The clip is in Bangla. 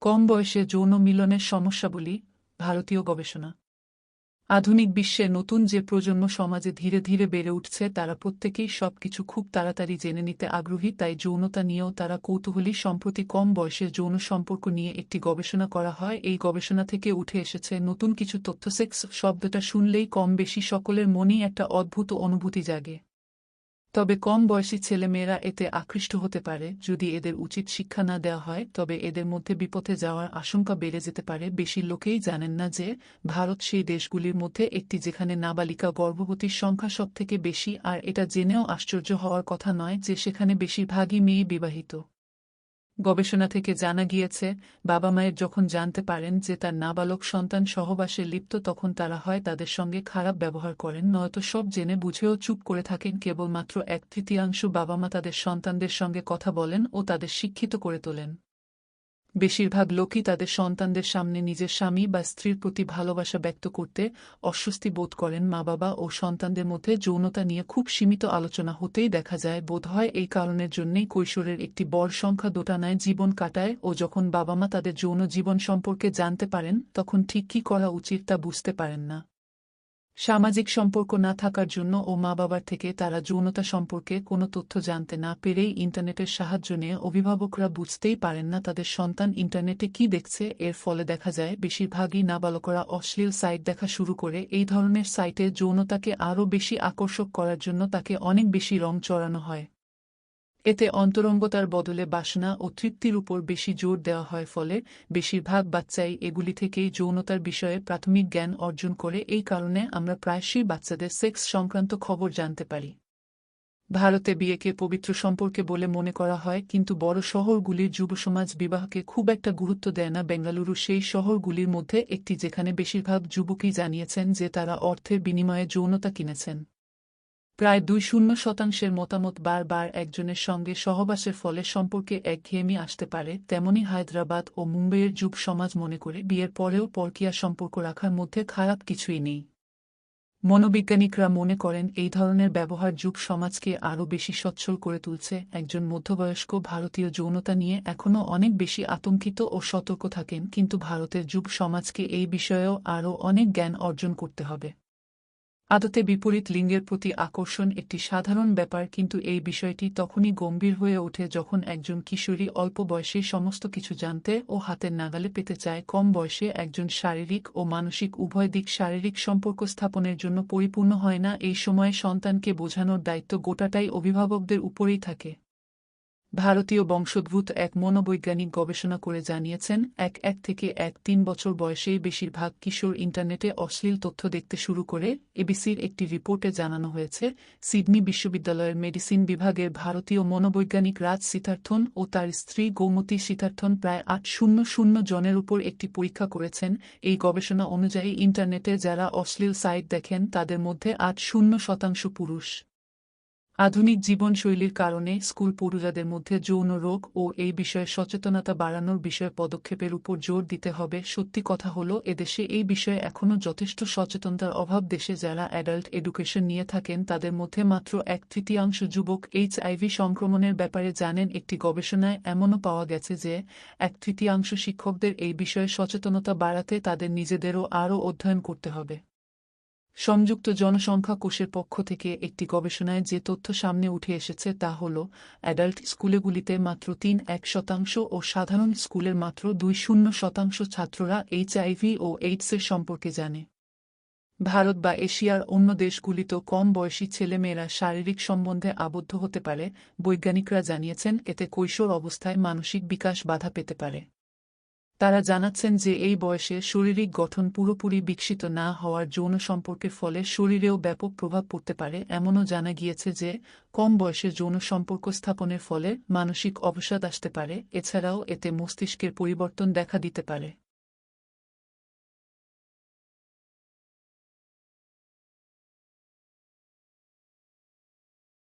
কম বয়সে যৌন মিলনের সমস্যাবলী ভারতীয় গবেষণা। আধুনিক বিশ্বে নতুন যে প্রজন্ম সমাজে ধীরে ধীরে বেড়ে উঠছে, তারা প্রত্যেকেই সবকিছু খুব তাড়াতাড়ি জেনে নিতে আগ্রহী, তাই যৌনতা নিয়েও তারা কৌতূহলী। সম্প্রতি কম বয়সে যৌন সম্পর্ক নিয়ে একটি গবেষণা করা হয়। এই গবেষণা থেকে উঠে এসেছে, নতুন কিছু তথ্য সেক্স শব্দটা শুনলেই কম বেশি সকলের মনেই একটা অদ্ভুত অনুভূতি জাগে। তবে কম বয়সী ছেলেমেয়েরা এতে আকৃষ্ট হতে পারে। যদি এদের উচিত শিক্ষা না দেওয়া হয়, তবে এদের মধ্যে বিপথে যাওয়ার আশঙ্কা বেড়ে যেতে পারে। বেশি লোকেই জানেন না যে, ভারত সেই দেশগুলির মধ্যে একটি যেখানে নাবালিকা গর্ভবতীর সংখ্যা সবথেকে বেশি, আর এটা জেনেও আশ্চর্য হওয়ার কথা নয় যে সেখানে বেশিরভাগই মেয়ে বিবাহিত। গবেষণা থেকে জানা গিয়েছে, বাবা মায়ের যখন জানতে পারেন যে তার নাবালক সন্তান সহবাসে লিপ্ত, তখন তারা হয় তাদের সঙ্গে খারাপ ব্যবহার করেন। নয়তো সব জেনে বুঝেও চুপ করে থাকেন, কেবলমাত্র এক তৃতীয়াংশ বাবা মা তাদের সন্তানদের সঙ্গে কথা বলেন ও তাদের শিক্ষিত করে তোলেন। বেশিরভাগ লোকই তাদের সন্তানদের সামনে নিজের স্বামী বা স্ত্রীর প্রতি ভালোবাসা ব্যক্ত করতে অস্বস্তি বোধ করেন মা বাবা ও সন্তানদের মধ্যে যৌনতা নিয়ে খুব সীমিত আলোচনা হতেই দেখা যায়। বোধহয় এই কারণের জন্যই কৈশোরের একটি বড় সংখ্যা দোটানায় জীবন কাটায় ও যখন বাবা মা তাদের যৌন জীবন সম্পর্কে জানতে পারেন, তখন ঠিক কী করা উচিত তা বুঝতে পারেন না। সামাজিক সম্পর্ক না থাকার জন্য ও মা বাবার থেকে তারা যৌনতা সম্পর্কে কোনো তথ্য জানতে না পেরেই ইন্টারনেটের সাহায্য নিয়ে অভিভাবকরা বুঝতেই পারেন না তাদের সন্তান ইন্টারনেটে কি দেখছে। এর ফলে দেখা যায়, বেশিরভাগই নাবালকরা অশ্লীল সাইট দেখা শুরু করে। এই ধরনের সাইটে যৌনতাকে আরও বেশি আকর্ষক করার জন্য তাকে অনেক বেশি রং চড়ানো হয়। এতে অন্তরঙ্গতার বদলে বাসনা ও তৃপ্তির উপর বেশি জোর দেওয়া হয় ফলে বেশিরভাগ বাচ্চাই এগুলি থেকেই যৌনতার বিষয়ে প্রাথমিক জ্ঞান অর্জন করে। এই কারণে আমরা প্রায়শই বাচ্চাদের সেক্স সংক্রান্ত খবর জানতে পারি। ভারতে বিয়েকে পবিত্র সম্পর্কে বলে মনে করা হয়, কিন্তু বড় শহরগুলির যুবসমাজ বিবাহকে খুব একটা গুরুত্ব দেয় না। বেঙ্গালুরু সেই শহরগুলির মধ্যে একটি যেখানে বেশিরভাগ যুবকই জানিয়েছেন যে তারা অর্থের বিনিময়ে যৌনতা কিনেছেন। প্রায় দুই শূন্য শতাংশের মতামত বারবার একজনের সঙ্গে সহবাসের ফলে সম্পর্কে একঘেয়েমি আসতে পারে, তেমনি হায়দ্রাবাদ ও মুম্বইয়ের যুব সমাজ মনে করে বিয়ের পরেও পরকিয়া সম্পর্ক রাখার মধ্যে খারাপ কিছুই নেই। মনোবিজ্ঞানিকরা মনে করেন এই ধরনের ব্যবহার যুব সমাজকে আরও বেশি সচ্ছল করে তুলছে। একজন মধ্যবয়স্ক ভারতীয় যৌনতা নিয়ে এখনও অনেক বেশি আতঙ্কিত ও সতর্ক থাকেন, কিন্তু ভারতের যুব সমাজকে এই বিষয়েও আরও অনেক জ্ঞান অর্জন করতে হবে। আদতে বিপরীত লিঙ্গের প্রতি আকর্ষণ একটি সাধারণ ব্যাপার, কিন্তু এই বিষয়টি তখনই গম্ভীর হয়ে ওঠে যখন একজন কিশোরী অল্প বয়সে সমস্ত কিছু জানতে ও হাতের নাগালে পেতে চায়। কম বয়সে একজন শারীরিক ও মানসিক উভয় দিক শারীরিক সম্পর্ক স্থাপনের জন্য পরিপূর্ণ হয় না। এই সময়ে সন্তানকে বোঝানোর দায়িত্ব গোটাটাই অভিভাবকদের উপরেই থাকে। ভারতীয় বংশোদ্ভূত এক মনোবৈজ্ঞানিক গবেষণা করে জানিয়েছেন, এক এক থেকে এক তিন বছর বয়সেই বেশিরভাগ কিশোর ইন্টারনেটে অশ্লীল তথ্য দেখতে শুরু করে, এবিসির একটি রিপোর্টে জানানো হয়েছে, সিডনি বিশ্ববিদ্যালয়ের মেডিসিন বিভাগের ভারতীয় মনোবৈজ্ঞানিক রাজ সীতার্থন ও তার স্ত্রী গৌমতী সীতার্থন প্রায় আট শূন্য শূন্য জনের উপর একটি পরীক্ষা করেছেন। এই গবেষণা অনুযায়ী ইন্টারনেটে যারা অশ্লীল সাইট দেখেন, তাদের মধ্যে আট শূন্য শতাংশ পুরুষ। আধুনিক জীবনশৈলীর কারণে স্কুল পড়ুয়াদের মধ্যে যৌন রোগ ও এই বিষয়ে সচেতনতা বাড়ানোর বিষয়ে পদক্ষেপের উপর জোর দিতে হবে। সত্যি কথা হলো, এদেশে এই বিষয়ে এখনও যথেষ্ট সচেতনতার অভাব। দেশে যারা অ্যাডাল্ট এডুকেশন নিয়ে থাকেন, তাদের মধ্যে মাত্র এক তৃতীয়াংশ যুবক এইচআইভি সংক্রমণের ব্যাপারে জানেন। একটি গবেষণায় এমনও পাওয়া গেছে যে, এক তৃতীয়াংশ শিক্ষকদের এই বিষয়ে সচেতনতা বাড়াতে তাদের নিজেদেরও আরও অধ্যয়ন করতে হবে। সংযুক্ত জনসংখ্যা কোষের পক্ষ থেকে একটি গবেষণায় যে তথ্য সামনে উঠে এসেছে তা হল, অ্যাডাল্ট স্কুলেগুলিতে মাত্র তিন এক শতাংশ ও সাধারণ স্কুলের মাত্র দুই শূন্য শতাংশ ছাত্ররা এইচআইভি ও এইডসের সম্পর্কে জানে। ভারত বা এশিয়ার অন্য দেশগুলিতে কম বয়সী ছেলেমেয়েরা শারীরিক সম্বন্ধে আবদ্ধ হতে পারে, বৈজ্ঞানিকরা জানিয়েছেন, এতে কৈশোর অবস্থায় মানসিক বিকাশ বাধা পেতে পারে। তারা জানাচ্ছেন যে এই বয়সে শারীরিক গঠন পুরোপুরি বিকশিত না হওয়ার যৌন সম্পর্কের ফলে শরীরেও ব্যাপক প্রভাব পড়তে পারে, এমনও জানা গিয়েছে যে কম বয়সে যৌন সম্পর্ক স্থাপনের ফলে মানসিক অবসাদ আসতে পারে, এছাড়াও এতে মস্তিষ্কের পরিবর্তন দেখা দিতে পারে।